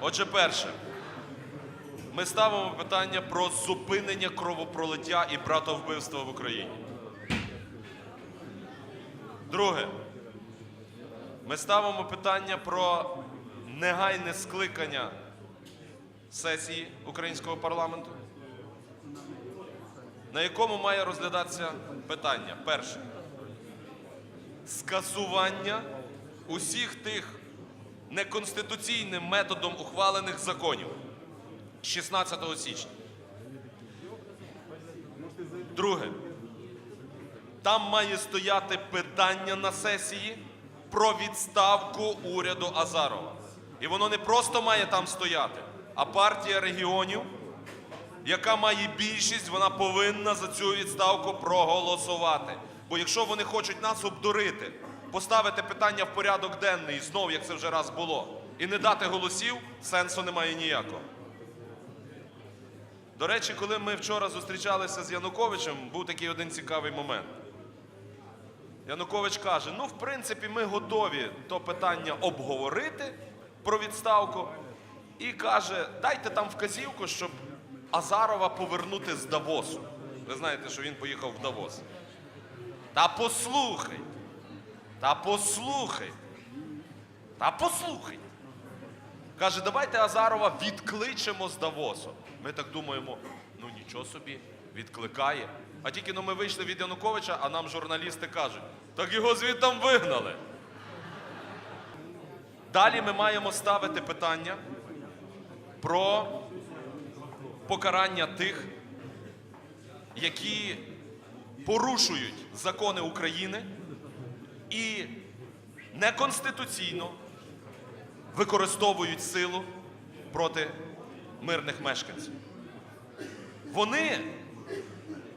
Отже, перше, ми ставимо питання про зупинення кровопролиття і братовбивства в Україні. Друге, ми ставимо питання про негайне скликання сесії українського парламенту, на якому має розглядатися питання. Перше скасування усіх тих неконституційним методом ухвалених законів 16 січня. Друге, там має стояти питання на сесії про відставку уряду Азарова. І воно не просто має там стояти, а партія регіонів, яка має більшість, вона повинна за цю відставку проголосувати. Бо якщо вони хочуть нас обдурити, поставити питання в порядок денний, знов, як це вже раз було, і не дати голосів, сенсу немає ніякого. До речі, коли ми вчора зустрічалися з Януковичем, був такий один цікавий момент. Янукович каже: ну, в принципі, ми готові то питання обговорити про відставку. І каже, дайте там вказівку, щоб Азарова повернути з Давосу. Ви знаєте, що він поїхав в Давос. Та послухайте. Та послухайте. Та послухайте. Каже, давайте Азарова відкличемо з Давосу. Ми так думаємо, ну нічого собі, відкликає. А тільки ну, ми вийшли від Януковича, а нам журналісти кажуть, так його звідтам вигнали. Далі ми маємо ставити питання про покарання тих, які порушують закони України і неконституційно використовують силу проти мирних мешканців. Вони,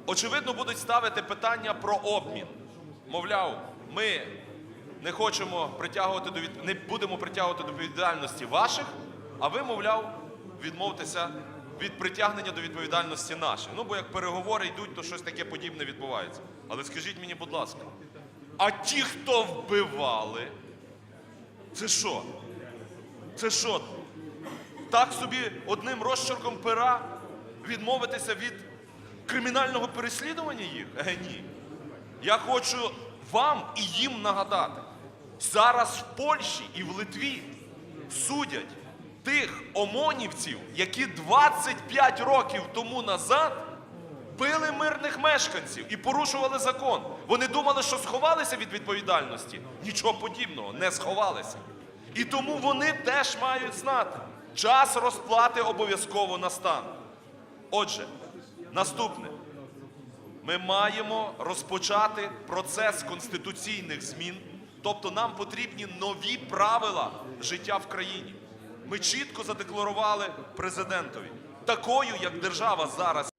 очевидно, будуть ставити питання про обмін. Мовляв, ми не хочемо притягувати до від... не будемо притягувати до відповідальності ваших, а ви, мовляв, відмовтеся від притягнення до відповідальності наших. Ну, бо як переговори йдуть, то щось таке подібне відбувається. Але скажіть мені, будь ласка, а ті, хто вбивали, це що? Це що? Так собі одним розчерком пера відмовитися від кримінального переслідування їх? Е, ні. Я хочу вам і їм нагадати. Зараз в Польщі і в Литві судять тих омонівців, які 25 років тому назад били мирних мешканців і порушували закон. Вони думали, що сховалися від відповідальності. Нічого подібного, не сховалися. І тому вони теж мають знати, час розплати обов'язково настане. Отже, наступне. Ми маємо розпочати процес конституційних змін, тобто нам потрібні нові правила життя в країні. Ми чітко задекларували президентові, такою, як держава зараз.